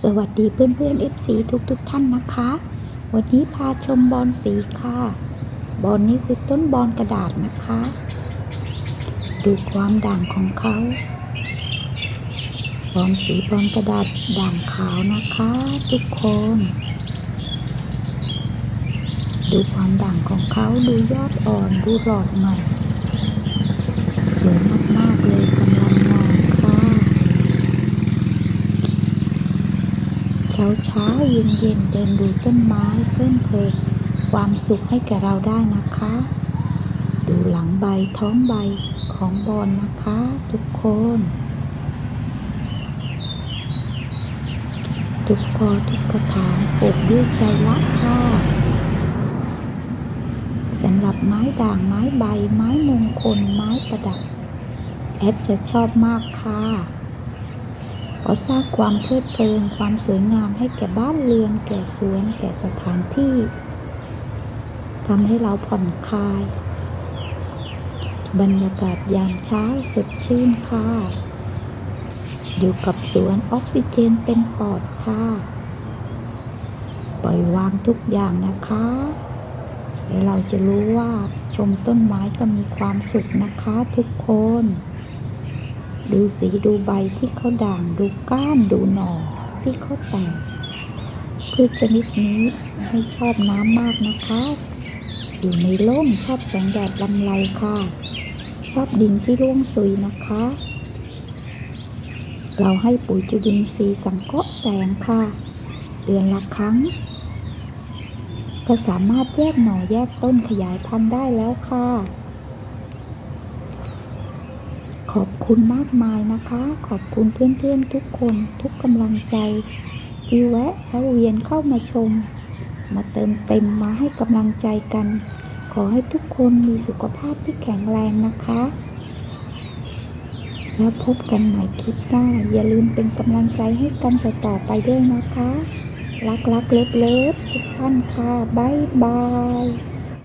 สวัสดีเพื่อนเพื่อน FC ทุกทุกๆท่านนะคะ วันนี้พาชมบอลสีค่ะ บอลนี้คือต้นบอลกระดาษนะคะ ดูความด่างของเขา บอลสีบอลกระดาษด่างขาวนะคะ ทุกคน ดูความด่างของเขาดูยอดอ่อนดูหลอดใหม่สวยมากๆเลยกำลังงามค่ะ เช้าเช้าเย็นเย็นเดินดูต้นไม้เพิ่มเพิ่มความสุขให้แก่เราได้นะคะ ดูหลังใบท้องใบของบอลนะคะ ทุกคน ทุกพอทุกกระถางปลูกด้วยใจรักค่ะสำหรับไม้ด่างไม้ใบ ไม้มงคลไม้ประดับแอดจะชอบมากค่ะ เพราะสร้างความเพลิดเพลินความสวยงามให้แก่บ้านเรือน แก่สวน แก่สถานที่ทำให้เราผ่อนคลาย บรรยากาศยามเช้าสดชื่นค่ะ อยู่กับสวนออกซิเจนเต็มปอดค่ะ ปล่อยวางทุกอย่างนะคะแล้วเราจะรู้ว่าชมต้นไม้ก็มีความสุขนะคะทุกคน ดูสีดูใบที่เขาด่างดูก้านดูหน่อที่เขาแตกพืชชนิดนี้ไม่ชอบน้ำมากนะคะ อยู่ในร่มชอบแสงแดดลำไรค่ะ ชอบดินที่ร่วงซุยนะคะ เราให้ปุ๋ยจุลินทรีย์สังเคราะห์แสงค่ะ เดือนละครั้ง ก็สามารถแยกหน่อแยกต้นขยายพันธุ์ได้แล้วค่ะ ขอบคุณมากมายนะคะ ขอบคุณเพื่อนๆทุกคนทุกกำลังใจ ที่แวะและเวียนเข้ามาชม มาเติมเต็มมาให้กำลังใจกัน ขอให้ทุกคนมีสุขภาพที่แข็งแรงนะคะ แล้วพบกันใหม่คลิปหน้า อย่าลืมเป็นกำลังใจให้กันต่อๆไปด้วยนะคะ รักๆเลิฟๆทุกท่านค่ะบ๊ายบาย